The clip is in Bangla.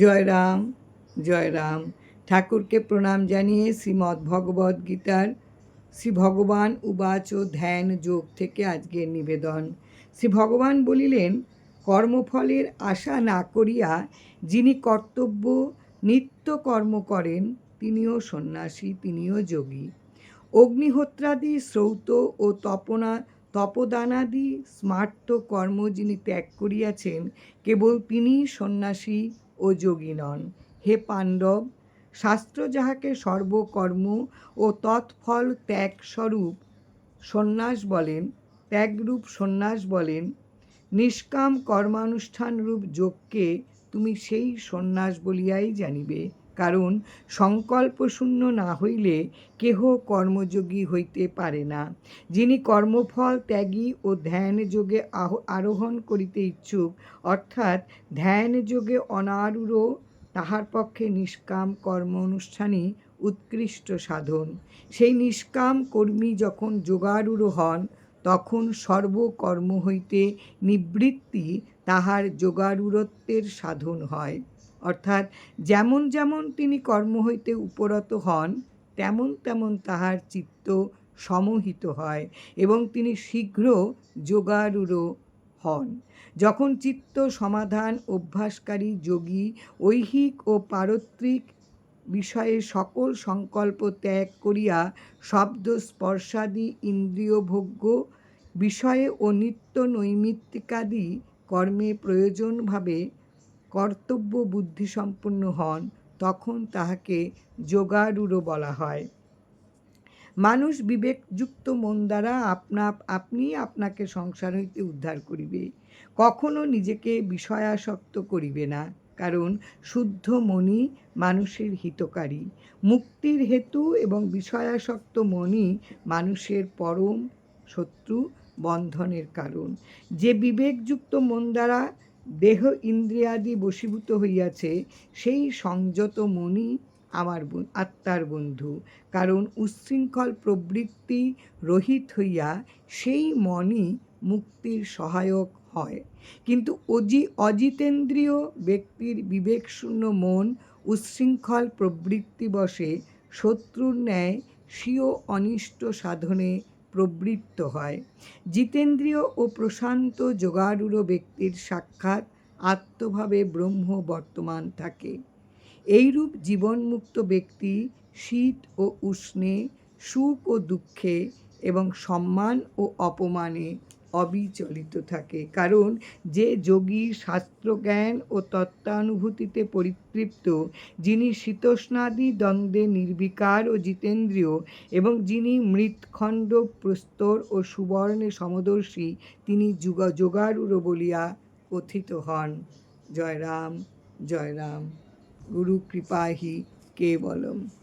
জয় রাম জয় রাম। ঠাকুরকে প্রণাম জানিয়ে শ্রীমদ্ ভগবদ গীতার শ্রী ভগবান উবাচ ধ্যান যোগ থেকে আজকের নিবেদন। শ্রী ভগবান বলিলেন, কর্মফলের আশা না করিয়া যিনি কর্তব্য, নিত্য কর্ম করেন, তিনিও সন্ন্যাসী, তিনিও যোগী। অগ্নিহোত্রাদি, শ্রৌত ও তপনা, তপদানাদি, স্মার্ত কর্ম যিনি ত্যাগ করিয়াছেন, কেবল তিনিই সন্ন্যাসী ও যোগী নন হে পাণ্ডব, শাস্ত্র যাহাকে সর্বকর্ম ও তৎফল ত্যাগ স্বরূপ সন্ন্যাস বলেন, ত্যাগরূপ সন্ন্যাস বলেন, নিষ্কাম কর্মানুষ্ঠানরূপ যোগকে তুমি সেই সন্ন্যাস বলিয়াই জানিবে। কারণ সংকল্প শূন্য না হইলে কেহ কর্মযোগী হইতে পারে না। যিনি কর্মফল ত্যাগী ও ধ্যান যোগে আরোহণ করিতে ইচ্ছুক, অর্থাৎ ধ্যান যোগে অনারূঢ়, তাহার পক্ষে নিষ্কাম কর্ম অনুষ্ঠানই উৎকৃষ্ট সাধন। সেই নিষ্কাম কর্মী যখন যোগারূঢ় হন, তখন সর্বকর্ম হইতে নিবৃত্তি তাহার যোগারূঢ়ত্বের সাধন হয়। অর্থাৎ যেমন যেমন তিনি কর্ম হইতে উপরত হন, তেমন তেমন তাহার চিত্ত সমহিত হয় এবং তিনি শীঘ্র যোগারূঢ় হন। যখন চিত্ত সমাধান অভ্যাসকারী যোগী ঐহিক ও পারত্রিক বিষয়ে সকল সংকল্প ত্যাগ করিয়া শব্দ স্পর্শাদি ইন্দ্রিয়ভোগ্য বিষয়ে ও নিত্য নৈমিত্তিকাদি কর্মে প্রয়োজনভাবে কর্তব্য বুদ্ধিসম্পন্ন হন, তখন তাহাকে যোগারূঢ় বলা হয়। মানুষ বিবেকযুক্ত মন দ্বারা আপনা, আপনি আপনাকে সংসার হইতে উদ্ধার করিবে। কখনো নিজেকে বিষয়াসক্ত করিবে না, কারণ শুদ্ধ মনই মানুষের হিতকারী। মুক্তির হেতু এবং বিষয়াসক্ত মনই মানুষের পরম শত্রু বন্ধনের কারণ। যে বিবেকযুক্ত মন দ্বারা দেহ ইন্দ্রিয়াদি বশীভূত হইয়াছে, সেই সংযত মনই আমার আত্মার বন্ধু। কারণ উচ্ছৃঙ্খল প্রবৃত্তি রহিত হইয়া সেই মনই মুক্তির সহায়ক হয়। কিন্তু অজি, অজিতেন্দ্রীয় ব্যক্তির বিবেকশূন্য মন উচ্ছৃঙ্খল প্রবৃত্তি বসে শত্রুর ন্যায় স্বীয় অনিষ্ট সাধনে প্রবৃত্ত হয়। জিতেন্দ্রীয় ও প্রশান্ত যোগারূঢ় ব্যক্তির সাক্ষাৎ আত্মভাবে ব্রহ্ম বর্তমান থাকে। এইরূপ জীবনমুক্ত ব্যক্তি শীত ও উষ্ণে, সুখ ও দুঃখে এবং সম্মান ও অপমানে অবিচলিত থাকে। কারণ যে যোগী শাস্ত্রজ্ঞান ও তত্ত্বানুভূতিতে পরিতৃপ্ত, যিনি শীতোষ্ণাদি দ্বন্দ্বে নির্বিকার ও জিতেন্দ্রীয় এবং যিনি মৃৎখণ্ড প্রস্তর ও সুবর্ণে সমদর্শী, তিনি যুগ যোগারূঢ় বলিয়া কথিত হন। জয় রাম জয় রাম গুরু কৃপাহি কেবলম।